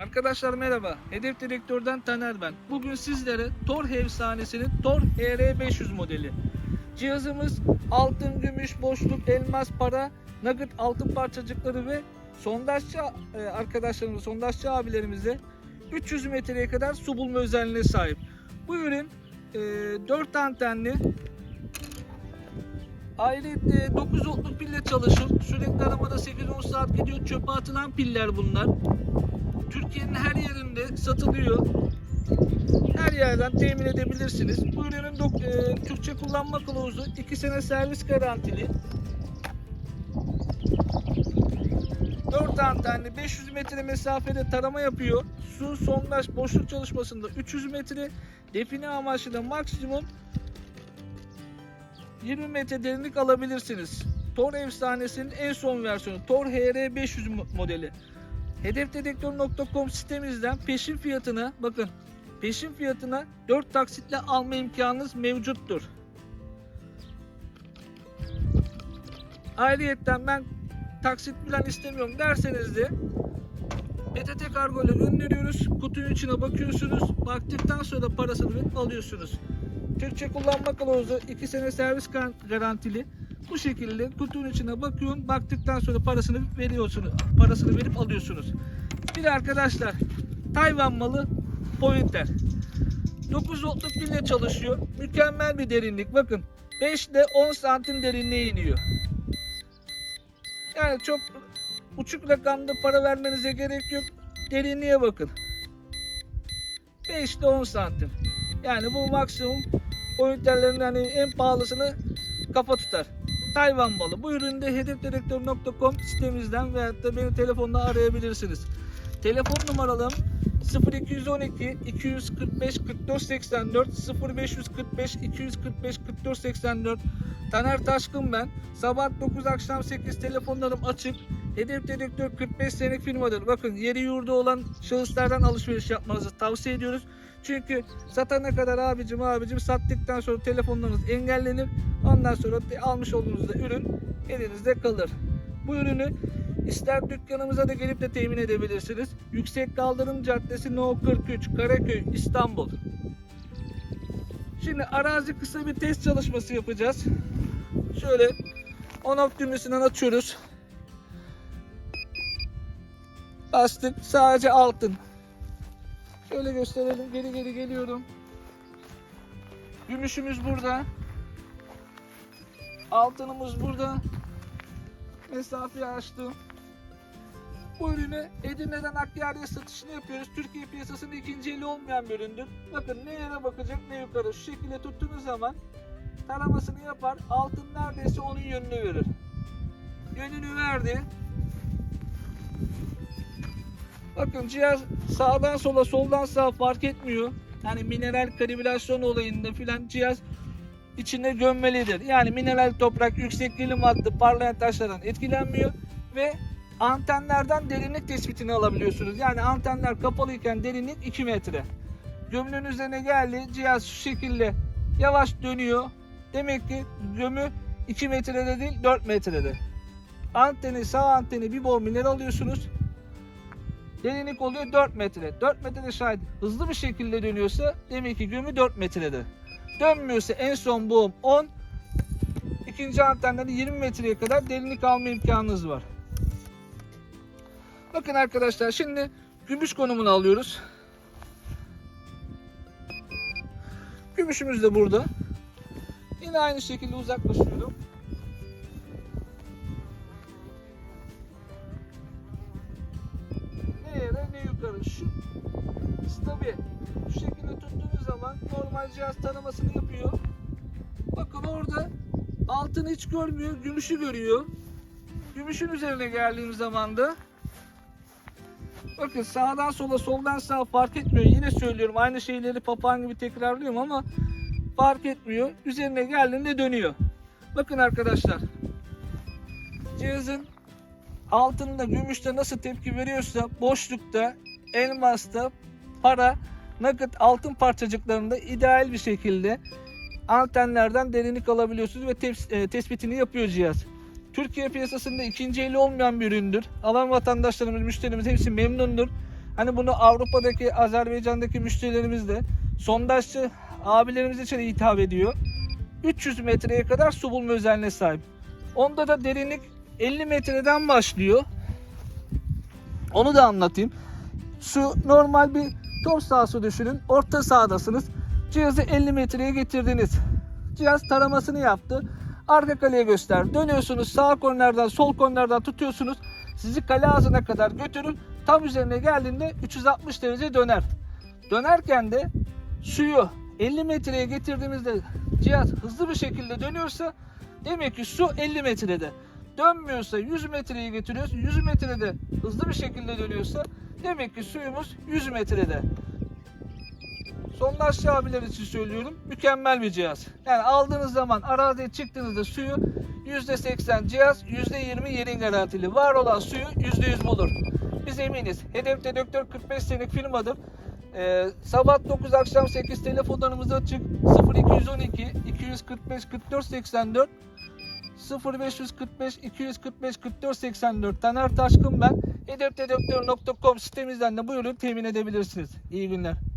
Arkadaşlar merhaba. Hedef Direktör'den Taner ben. Bugün sizlere Tor efsanesinin Tor HR500 modeli. Cihazımız altın, gümüş, boşluk, elmas, para, nugget altın parçacıkları ve sondajçı e, arkadaşlarımız, sondajçı abilerimize 300 metreye kadar su bulma özelliğine sahip. Bu ürün e, 4 antenli Ayrıca 9 voltluk pille çalışır. Sürekli aramada 8-10 saat gidiyor. Çöpe atılan piller bunlar. Türkiye'nin her yerinde satılıyor. Her yerden temin edebilirsiniz. Bu ürünün dok- e, Türkçe kullanma kılavuzu 2 sene servis garantili. 4 antenli 500 metre mesafede tarama yapıyor. Su, sondaj, boşluk çalışmasında 300 metre. Define amaçlı maksimum 20 metre derinlik alabilirsiniz. Tor efsanesinin en son versiyonu Tor HR500 mo- modeli. Hedefdedektör.com sitemizden peşin fiyatına bakın peşin fiyatına 4 taksitle alma imkanınız mevcuttur. Ayrıyetten ben taksit falan istemiyorum derseniz de PTT kargo ile gönderiyoruz. Kutunun içine bakıyorsunuz. Baktıktan sonra da parasını alıyorsunuz. Türkçe kullanma kılavuzu 2 sene servis gar- garantili. Bu şekilde kutunun içine bakıyorsun. Baktıktan sonra parasını veriyorsunuz. Parasını verip alıyorsunuz. Bir arkadaşlar Tayvan malı pointer. 9 voltluk pille çalışıyor. Mükemmel bir derinlik. Bakın 5 ile 10 santim derinliğe iniyor. Yani çok uçuk rakamda para vermenize gerek yok. Derinliğe bakın. 5 ile 10 santim. Yani bu maksimum pointerlerin hani en pahalısını kafa tutar. Tayvan malı. Bu ürünü de hedefdirektör.com sitemizden veyahut da beni telefonla arayabilirsiniz. Telefon numaralım 0212 245 44 84 0545 245 44 84 Taner Taşkın ben. Sabah 9 akşam 8 telefonlarım açık. Hedef Dedektör 45 senelik firmadır. Bakın yeri yurdu olan şahıslardan alışveriş yapmanızı tavsiye ediyoruz. Çünkü satana kadar abicim abicim sattıktan sonra telefonlarınız engellenir. Ondan sonra almış olduğunuz da ürün elinizde kalır. Bu ürünü ister dükkanımıza da gelip de temin edebilirsiniz. Yüksek Kaldırım Caddesi No 43 Karaköy İstanbul. Şimdi arazi kısa bir test çalışması yapacağız. Şöyle on-off düğmesinden açıyoruz. Bastık sadece altın. Şöyle gösterelim. Geri geri geliyorum. Gümüşümüz burada. Altınımız burada. Mesafeyi açtım. Bu ürünü Edirne'den Hakkari'ye satışını yapıyoruz. Türkiye piyasasında ikinci eli olmayan bir üründür. Bakın ne yere bakacak ne yukarı. Şu şekilde tuttuğunuz zaman taramasını yapar. Altın neredeyse onun yönünü verir. Yönünü verdi. Bakın cihaz sağdan sola soldan sağa fark etmiyor. Yani mineral kalibrasyon olayında filan cihaz içine gömmelidir. Yani mineral toprak, yüksek gelim hattı, parlayan taşlardan etkilenmiyor ve antenlerden derinlik tespitini alabiliyorsunuz. Yani antenler kapalıyken derinlik 2 metre. Gömünün üzerine geldi. Cihaz şu şekilde yavaş dönüyor. Demek ki gömü 2 metrede değil 4 metrede. Anteni sağ anteni bir bol mineral alıyorsunuz. Derinlik oluyor 4 metre. 4 metrede şayet hızlı bir şekilde dönüyorsa demek ki gömü 4 metrede. Dönmüyorsa en son boğum 10. İkinci antenden de 20 metreye kadar derinlik alma imkanınız var. Bakın arkadaşlar şimdi gümüş konumunu alıyoruz. Gümüşümüz de burada. Yine aynı şekilde uzaklaşıyorum. Ne yere ne yukarı. Şu stabil. Tuttuğunuz zaman normal cihaz taramasını yapıyor. Bakın orada altını hiç görmüyor, gümüşü görüyor. Gümüşün üzerine geldiğim zaman da bakın sağdan sola soldan sağa fark etmiyor. Yine söylüyorum aynı şeyleri papağan gibi tekrarlıyorum ama fark etmiyor. Üzerine geldiğinde dönüyor. Bakın arkadaşlar. Cihazın altında gümüşte nasıl tepki veriyorsa boşlukta elmasta para nugget altın parçacıklarında ideal bir şekilde antenlerden derinlik alabiliyorsunuz ve e, tespitini yapıyor cihaz. Türkiye piyasasında ikinci eli olmayan bir üründür. Alan vatandaşlarımız, müşterimiz hepsi memnundur. Hani bunu Avrupa'daki, Azerbaycan'daki müşterilerimiz de sondajçı abilerimiz için hitap ediyor. 300 metreye kadar su bulma özelliğine sahip. Onda da derinlik 50 metreden başlıyor. Onu da anlatayım. Şu normal bir top sahası düşünün. Orta sahadasınız. Cihazı 50 metreye getirdiniz. Cihaz taramasını yaptı. Arka kaleye göster. Dönüyorsunuz sağ kornerden sol kornerden tutuyorsunuz. Sizi kale ağzına kadar götürür. Tam üzerine geldiğinde 360 derece döner. Dönerken de suyu 50 metreye getirdiğimizde cihaz hızlı bir şekilde dönüyorsa demek ki su 50 metrede. Dönmüyorsa 100 metreye getiriyoruz. 100 metrede hızlı bir şekilde dönüyorsa demek ki suyumuz 100 metrede. Sondajçı abiler için söylüyorum. Mükemmel bir cihaz. Yani aldığınız zaman araziye çıktığınızda suyu %80 cihaz, %20 yerin garantili. Var olan suyu %100 bulur. Biz eminiz. Hedef Dedektör 45 senelik firmadır. Ee, sabah 9 akşam 8 telefonlarımız açık. 0212 245 44 84 0545 245 44 84 Taner Taşkın ben. Hedefdedektör.com sitemizden de buyurun temin edebilirsiniz. İyi günler.